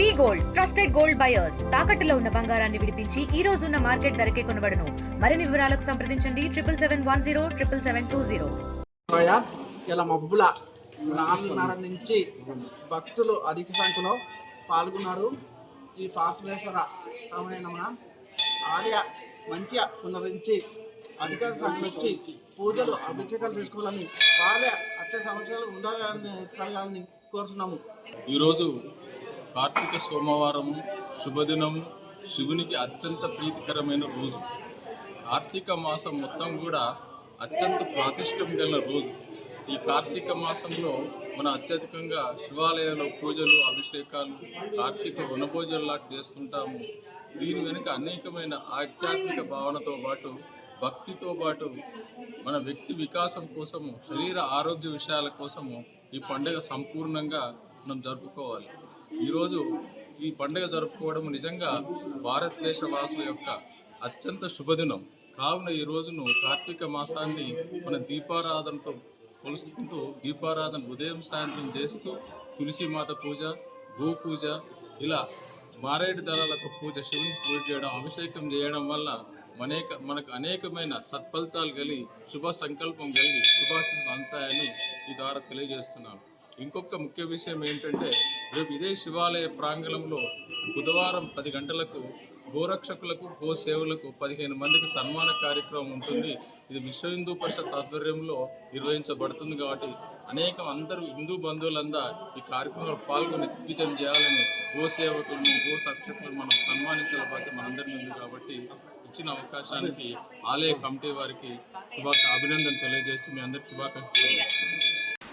V gold trusted gold buyers. తాకట్టులో ఉన్న బంగారాన్ని విడిపించి ఈ రోజు ఉన్న మార్కెట్ ధరకే కొనబడను. మరిన్ని వివరాలకు సంప్రదించండి. Triple seven one zero triple seven two zero. ఇలా మబ్బుల నాలుగున్నర నుంచి భక్తులు అధిక సంఖ్యలో పాల్గొన్నారు. ఈ పార్శ్వేశ్వర రమణ ఆలయ మంచిగా పునరించి అధిక సంఖ్యలో వచ్చి పూజలు అభిషేకాలు చేసుకోవాలని వాళ్ళ అత్య సమస్యలు ఉండాలని కలగాలని కోరుతున్నాము. ఈరోజు కార్తీక సోమవారము శుభదినము శివునికి అత్యంత ప్రీతికరమైన రోజు. కార్తీక మాసం మొత్తం కూడా అత్యంత ప్రాతిష్టం కలిగిన రోజు. ఈ కార్తీక మాసంలో మన అత్యధికంగా శివాలయంలో పూజలు అభిషేకాలు కార్తీక వనభోజనలా చేస్తుంటాము. దీని వెనుక అనేకమైన ఆధ్యాత్మిక భావనతో పాటు భక్తితో పాటు మన వ్యక్తి వికాసం కోసము శరీర ఆరోగ్య విషయాల కోసము ఈ పండుగ సంపూర్ణంగా మనం జరుపుకోవాలి. ఈరోజు ఈ పండుగ జరుపుకోవడం నిజంగా భారతదేశ వాసుల యొక్క అత్యంత శుభదినం. కావున ఈ రోజును కార్తీక మాసాన్ని మన దీపారాధనతో కొలుసుకుంటూ దీపారాధన ఉదయం సాయంత్రం చేస్తూ తులసిమాత పూజ గో పూజ ఇలా మారేడు దళాలకు పూజ శివుని పూజ చేయడం అభిషేకం చేయడం వల్ల అనేక మనకు అనేకమైన సత్ఫలితాలు కలిగి శుభ సంకల్పం కలిగి శుభాశిస్సులు అందుతాయని ఈ ద్వారా తెలియజేస్తున్నాను. ఇంకొక ముఖ్య విషయం ఏంటంటే రేపు ఇదే శివాలయ ప్రాంగణంలో బుధవారం పది గంటలకు గోరక్షకులకు గో సేవలకు పదిహేను మందికి సన్మాన కార్యక్రమం ఉంటుంది. ఇది విశ్వ హిందూ పరిషత్ ఆధ్వర్యంలో నిర్వహించబడుతుంది కాబట్టి అనేక అందరూ హిందూ బంధువులందా ఈ కార్యక్రమంలో పాల్గొని దిగ్విజయం చేయాలని గో సేవకులను గో సక్షకులను మనం సన్మానించాల బాధ్యత మనందరి ఉంది కాబట్టి ఇచ్చిన అవకాశానికి ఆలయ కమిటీ వారికి శుభాక అభినందన తెలియజేసి మీ అందరికి శుభాకాంక్షలు.